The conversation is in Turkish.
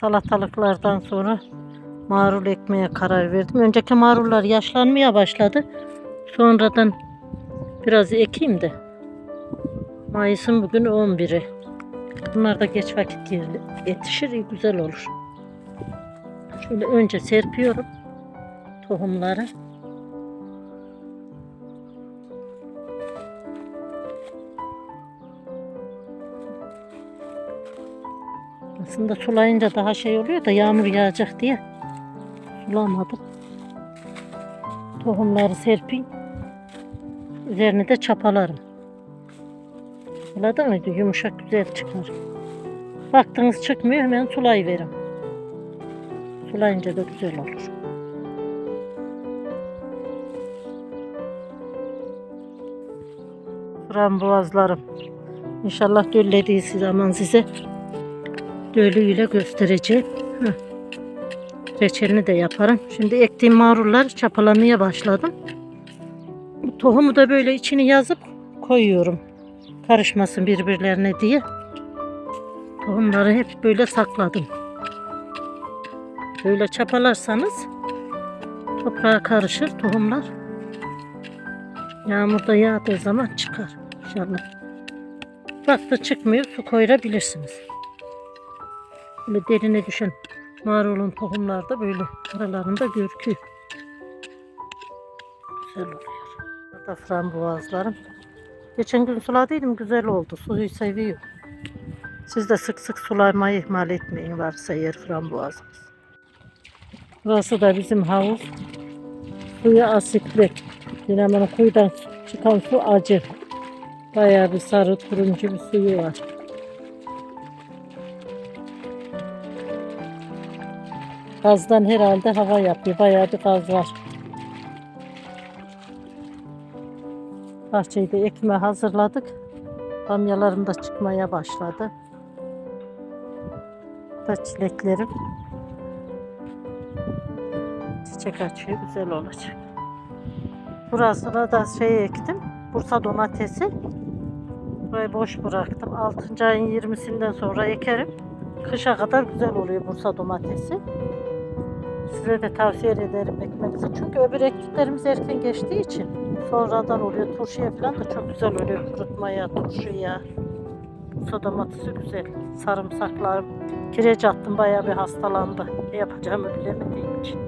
Salatalıklardan sonra marul ekmeye karar verdim. Önceki marullar yaşlanmaya başladı. Sonradan biraz ekeyim de. Mayıs'ın bugün 11'i. Bunlar da geç vakit yetişir, iyi güzel olur. Şöyle önce serpiyorum tohumları. Aslında sulayınca daha şey oluyor da yağmur yağacak diye sulamadım. Tohumları serpeyim. Üzerine de çapalarım. Suladın mıydı? Yumuşak güzel çıkar. Baktınız çıkmıyor hemen sulayıverin. Sulayınca da güzel olur. Frambuazlarım. İnşallah döllediği zaman size dölüyle göstereceğim. Heh. Reçelini de yaparım. Şimdi ektiğim marulları çapalamaya başladım. Tohumu da böyle içini yazıp koyuyorum. Karışmasın birbirlerine diye. Tohumları hep böyle sakladım. Böyle çapalarsanız toprağa karışır tohumlar. Yağmurda yağdığı zaman çıkar inşallah. Baktı çıkmıyor su koyabilirsiniz. Böyle derine düşen marulun tohumları da böyle aralarında görküyor. Güzel oluyor. Burada frambuazlarım. Geçen gün suladıydım güzel oldu. Suyu seviyor. Siz de sık sık sulamayı ihmal etmeyin varsa eğer frambuazınız. Burası da bizim havuz. Suyu asitli. Dinamonun kuyudan çıkan su acı. Bayağı bir sarı turuncu bir suyu var. Gazdan herhalde hava yapıyor. Bayağı bir gaz var. Bahçeyi de ekime hazırladık. Bamyalarım da çıkmaya başladı. Da çileklerim. Çiçek açıyor. Güzel olacak. Burasına da şey ektim. Bursa domatesi. Burayı boş bıraktım. 6. ayın 20'sinden sonra ekerim. Kışa kadar güzel oluyor Bursa domatesi. Size de tavsiye ederim ekmenizi. Çünkü öbür ektiklerimiz erken geçtiği için sonradan oluyor. Turşuya falan da çok güzel oluyor. Kurutmaya, turşuya. Bursa domatesi güzel. Sarımsaklar. Kireç attım bayağı bir hastalandı. Ne yapacağımı bilemediğim için.